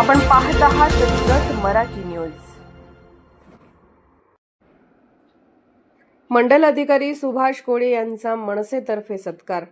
आपण पाहत आहात जत मराठी न्यूज. मंडल अधिकारी सुभाष कोळे यांचा मनसेतर्फे सत्कार.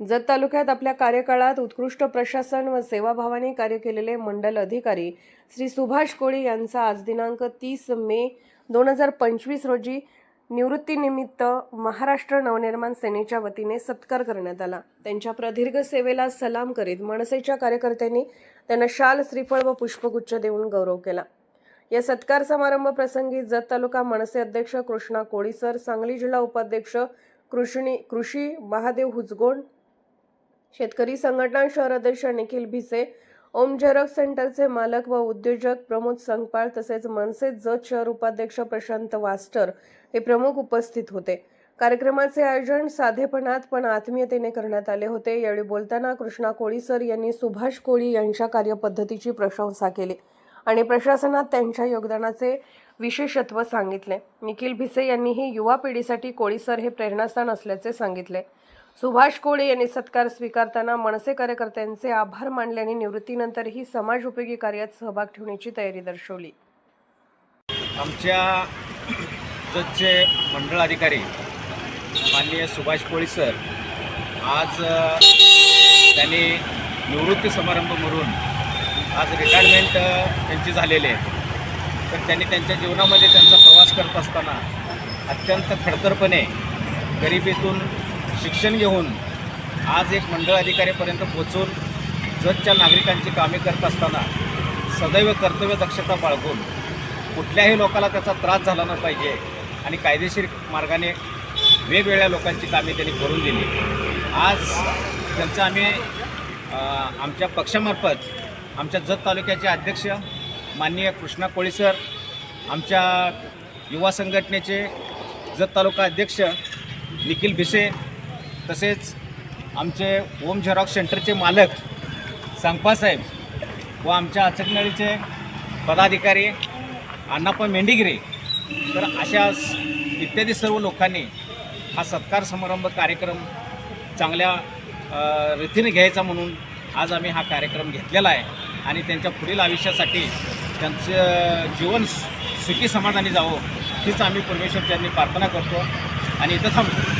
जत तालुक्यात आपल्या कार्यकाळात उत्कृष्ट प्रशासन व सेवाभावाने कार्य केलेले मंडल अधिकारी श्री सुभाष कोळे यांचा आज दिनांक तीस मे दोन हजार पंचवीस रोजी निवृत्तीनिमित्त महाराष्ट्र नवनिर्माण सेनेच्या वतीने सत्कार करण्यात आला. त्यांच्या प्रदीर्घ सेवेला सलाम करीत मनसेच्या कार्यकर्त्यांनी त्यांना शाल श्रीफळ व पुष्पगुच्छ देऊन गौरव केला. या सत्कार समारंभ प्रसंगी जत तालुका मनसे अध्यक्ष कृष्णा कोळीसर सांगली जिल्हा उपाध्यक्ष कृष्णी कृषी महादेव हुजगोंड शेतकरी संघटना शहर अध्यक्ष निखिल भिसे ओम झेरॉक्स सेंटरचे मालक व उद्योजक प्रमोद संगपाळ तसेच मनसे जत शहर उपाध्यक्ष प्रशांत वास्टर हे प्रमुख उपस्थित होते. कार्यक्रमाचे आयोजन साधेपणात पण आत्मीयतेने करण्यात आले होते. यावेळी बोलताना कृष्णा कोळी सर यांनी सुभाष कोळी यांच्या कार्यपद्धतीची प्रशंसा केली आणि प्रशासनात त्यांच्या योगदानाचे विशेषत्व सांगितले. निखिल भिसे यांनीही युवा पिढीसाठी कोळी सर हे प्रेरणास्थान असल्याचे सांगितले. सुभाष कोळे यांनी सत्कार स्वीकारताना मनसे कार्यकर्त्यांचे आभार मानले आणि निवृत्तीनंतरही समाज उपयोगी कार्यात सहभाग ठेवण्याची तयारी दर्शवली. आमच्या जजचे मंडळ अधिकारी माननीय सुभाष कोळी सर आज त्यांनी निवृत्ती समारंभ म्हणून आज रिटायरमेंट त्यांची झालेली आहे. तर त्यांनी त्यांच्या जीवनामध्ये त्यांचा प्रवास करत असताना अत्यंत खडतरपणे गरिबीतून शिक्षण घेऊन आज एक मंडळ अधिकारीपर्यंत पोचून जगच्या नागरिकांची कामे करत असताना सदैव कर्तव्य दक्षता बाळगून कुठल्याही लोकाला त्याचा त्रास झाला न पाहिजे आणि कायदेशीर मार्गाने वेगवेगळ्या लोकांची कामे त्यांनी करून दिली. आज त्यांचं आम्ही आमच्या पक्षामार्फत आमच्या जत तालुक्याचे अध्यक्ष माननीय कृष्णा कोळी सर आमच्या युवा संघटनेचे जत तालुका अध्यक्ष निखिल भिसे तसेच आमचे ओम झेरॉक्स सेंटरचे मालक संपासाहेब व आमच्या अचकनळीचे पदाधिकारी अण्णाप्पा मेंढिगिरे तर अशा इत्यादी सर्व लोकांनी हा सत्कार समारंभ कार्यक्रम चांगल्या रीतीने घ्यायचा म्हणून आज आम्ही हा कार्यक्रम घेतलेला आहे आणि त्यांच्या पुढील आयुष्यासाठी त्यांचं जीवन सुखी समाधानी जावं हीच आम्ही परमेश्वर त्यांनी प्रार्थना करतो. आणि इथं थांबतो